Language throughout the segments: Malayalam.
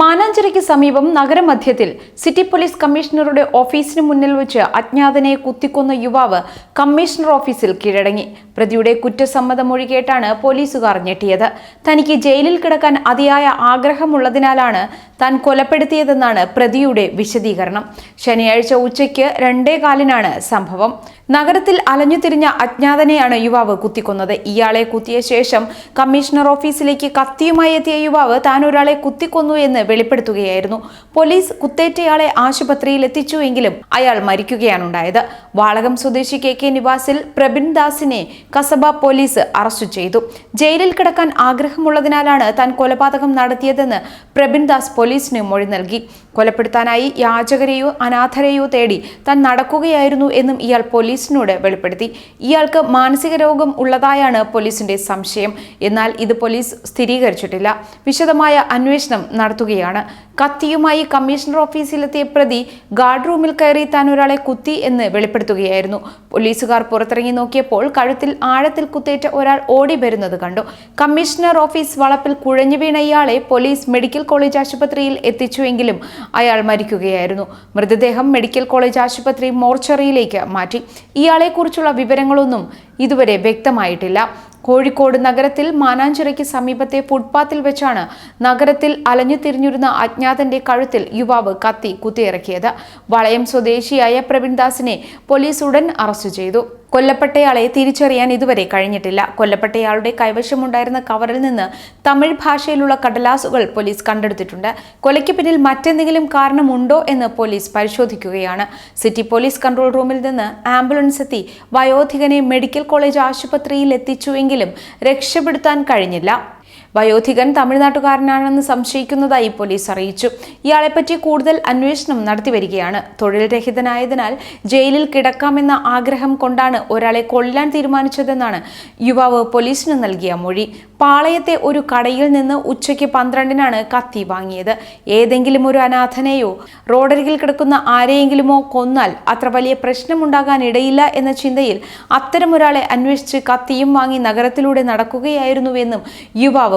മാനാഞ്ചേരിക്ക് സമീപം നഗരമധ്യത്തിൽ സിറ്റി പോലീസ് കമ്മീഷണറുടെ ഓഫീസിന് മുന്നിൽ വെച്ച് അജ്ഞാതനെ കുത്തിക്കൊന്ന യുവാവ് കമ്മീഷണർ ഓഫീസിൽ കീഴടങ്ങി. പ്രതിയുടെ കുറ്റസമ്മതമൊഴി കേട്ടാണ് പോലീസുകാർ ഞെട്ടിയത്. തനിക്ക് ജയിലിൽ കിടക്കാൻ അതിയായ ആഗ്രഹമുള്ളതിനാലാണ് താൻ കൊലപ്പെടുത്തിയതെന്നാണ് പ്രതിയുടെ വിശദീകരണം. ശനിയാഴ്ച ഉച്ചയ്ക്ക് രണ്ടേ കാലിനാണ് സംഭവം. നഗരത്തിൽ അലഞ്ഞുതിരിഞ്ഞ അജ്ഞാതനെയാണ് യുവാവ് കുത്തിക്കൊന്നത്. ഇയാളെ കുത്തിയ ശേഷം കമ്മീഷണർ ഓഫീസിലേക്ക് കത്തിയുമായി എത്തിയ യുവാവ് താൻ ഒരാളെ കുത്തിക്കൊന്നു എന്ന് വെളിപ്പെടുത്തുകയായിരുന്നു. പോലീസ് കുത്തേറ്റയാളെ ആശുപത്രിയിൽ എത്തിച്ചുവെങ്കിലും അയാൾ മരിക്കുകയാണുണ്ടായത് വാളകം സ്വദേശി കെ കെ നിവാസിൽ പ്രബിൻ ദാസിനെ കസബ പോലീസ് അറസ്റ്റ് ചെയ്തു. ജയിലിൽ കിടക്കാൻ ആഗ്രഹമുള്ളതിനാലാണ് താൻ കൊലപാതകം നടത്തിയതെന്ന് പ്രബിൻ ദാസ് പോലീസിന് മൊഴി നൽകി. കൊലപ്പെടുത്താനായി യാചകരെയോ അനാഥരെയോ തേടി താൻ നടക്കുകയായിരുന്നു എന്നും ഇയാൾ പോലീസിനോട് വെളിപ്പെടുത്തി. ഇയാൾക്ക് മാനസിക രോഗം ഉള്ളതായാണ് പോലീസിന്റെ സംശയം. എന്നാൽ ഇത് പോലീസ് സ്ഥിരീകരിച്ചിട്ടില്ല. വിശദമായ അന്വേഷണം നടത്തുകയാണ്. കത്തിയുമായി കമ്മീഷണർ ഓഫീസിലെത്തിയ പ്രതി ഗാർഡ് റൂമിൽ കയറി താൻ ഒരാളെ കുത്തി എന്ന് വെളിപ്പെടുത്തുകയായിരുന്നു. പോലീസുകാർ പുറത്തിറങ്ങി നോക്കിയപ്പോൾ കഴുത്തിൽ ആഴത്തിൽ കുത്തേറ്റ ഒരാൾ ഓടി വരുന്നത് കണ്ടു. കമ്മീഷണർ ഓഫീസ് വളപ്പിൽ കുഴഞ്ഞു വീണ ഇയാളെ പോലീസ് മെഡിക്കൽ കോളേജ് ആശുപത്രിയിൽ എത്തിച്ചുവെങ്കിലും അയാൾ മരിക്കുകയായിരുന്നു. മൃതദേഹം മെഡിക്കൽ കോളേജ് ആശുപത്രി മോർച്ചറിയിലേക്ക് മാറ്റി. ഇയാളെക്കുറിച്ചുള്ള വിവരങ്ങളൊന്നും ഇതുവരെ വ്യക്തമായിട്ടില്ല. കോഴിക്കോട് നഗരത്തിൽ മാനാഞ്ചിറയ്ക്ക് സമീപത്തെ ഫുട്പാത്തിൽ വെച്ചാണ് നഗരത്തിൽ അലഞ്ഞു തിരിഞ്ഞിരുന്ന അജ്ഞാതന്റെ കഴുത്തിൽ യുവാവ് കത്തി കുത്തിയിറക്കിയത്. വളയം സ്വദേശിയായ പ്രവീൺദാസിനെ പോലീസ് ഉടൻ അറസ്റ്റ് ചെയ്തു. കൊല്ലപ്പെട്ടയാളെ തിരിച്ചറിയാൻ ഇതുവരെ കഴിഞ്ഞിട്ടില്ല. കൊല്ലപ്പെട്ടയാളുടെ കൈവശമുണ്ടായിരുന്ന കവറിൽ നിന്ന് തമിഴ് ഭാഷയിലുള്ള കടലാസുകൾ പോലീസ് കണ്ടെടുത്തിട്ടുണ്ട്. കൊലയ്ക്ക് പിന്നിൽ മറ്റെന്തെങ്കിലും കാരണമുണ്ടോ എന്ന് പോലീസ് പരിശോധിക്കുകയാണ്. സിറ്റി പോലീസ് കൺട്രോൾ റൂമിൽ നിന്ന് ആംബുലൻസ് എത്തി വയോധികനെ മെഡിക്കൽ കോളേജ് ആശുപത്രിയിൽ എത്തിച്ചുവെങ്കിലും രക്ഷപ്പെടുത്താൻ കഴിഞ്ഞില്ല. വയോധികൻ തമിഴ്നാട്ടുകാരനാണെന്ന് സംശയിക്കുന്നതായി പോലീസ് അറിയിച്ചു. ഇയാളെപ്പറ്റി കൂടുതൽ അന്വേഷണം നടത്തിവരികയാണ് തൊഴിൽ രഹിതനായതിനാൽ ജയിലിൽ കിടക്കാമെന്ന ആഗ്രഹം കൊണ്ടാണ് ഒരാളെ കൊല്ലാൻ തീരുമാനിച്ചതെന്നാണ് യുവാവ് പോലീസിന് നൽകിയ മൊഴി. പാളയത്തെ ഒരു കടയിൽ നിന്ന് ഉച്ചയ്ക്ക് പന്ത്രണ്ടിനാണ് കത്തി വാങ്ങിയത്. ഏതെങ്കിലും ഒരു അനാഥനെയോ റോഡരികിൽ കിടക്കുന്ന ആരെയെങ്കിലുമോ കൊന്നാൽ അത്ര വലിയ പ്രശ്നമുണ്ടാകാനിടയില്ല എന്ന ചിന്തയിൽ അത്തരമൊരാളെ അന്വേഷിച്ച് കത്തിയും വാങ്ങി നഗരത്തിലൂടെ നടക്കുകയായിരുന്നുവെന്നും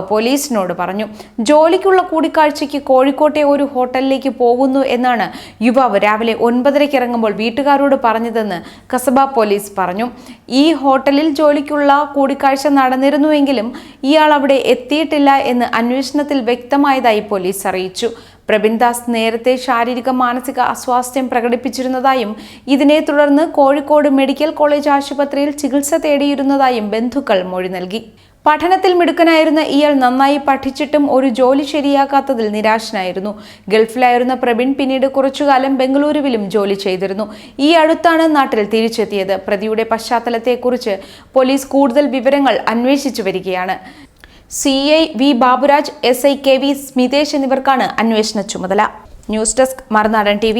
പോലീസിനോട് പറഞ്ഞു. ജോലിക്കുള്ള കൂടിക്കാഴ്ചയ്ക്ക് കോഴിക്കോട്ടെ ഒരു ഹോട്ടലിലേക്ക് പോകുന്നു എന്നാണ് യുവാവ് രാവിലെ ഒൻപതരയ്ക്ക് ഇറങ്ങുമ്പോൾ വീട്ടുകാരോട് പറഞ്ഞതെന്ന് കസബ പോലീസ് പറഞ്ഞു. ഈ ഹോട്ടലിൽ ജോലിക്കുള്ള കൂടിക്കാഴ്ച നടന്നിരുന്നുവെങ്കിലും ഇയാൾ അവിടെ എത്തിയിട്ടില്ല എന്ന് അന്വേഷണത്തിൽ വ്യക്തമായതായി പോലീസ് അറിയിച്ചു. പ്രബിൻദാസ് നേരത്തെ ശാരീരിക മാനസിക അസ്വാസ്ഥ്യം പ്രകടിപ്പിച്ചിരുന്നതായും ഇതിനെ തുടർന്ന് കോഴിക്കോട് മെഡിക്കൽ കോളേജ് ആശുപത്രിയിൽ ചികിത്സ തേടിയിരുന്നതായും ബന്ധുക്കൾ മൊഴി നൽകി. പഠനത്തിൽ മിടുക്കനായിരുന്ന ഇയാൾ നന്നായി പഠിച്ചിട്ടും ഒരു ജോലി ശരിയാക്കാത്തതിൽ നിരാശനായിരുന്നു. ഗൾഫിലായിരുന്ന പ്രവീൺ പിന്നീട് കുറച്ചുകാലം ബംഗളൂരുവിലും ജോലി ചെയ്തിരുന്നു. ഈ അടുത്താണ് നാട്ടിൽ തിരിച്ചെത്തിയത്. പ്രതിയുടെ പശ്ചാത്തലത്തെക്കുറിച്ച് പോലീസ് കൂടുതൽ വിവരങ്ങൾ അന്വേഷിച്ചു വരികയാണ്. C I V Baburaj S I K V Smithesh എന്നിവർക്കാണ് അന്വേഷണ ചുമതല. ന്യൂസ് ഡെസ്ക് മറുനാടൻ ടി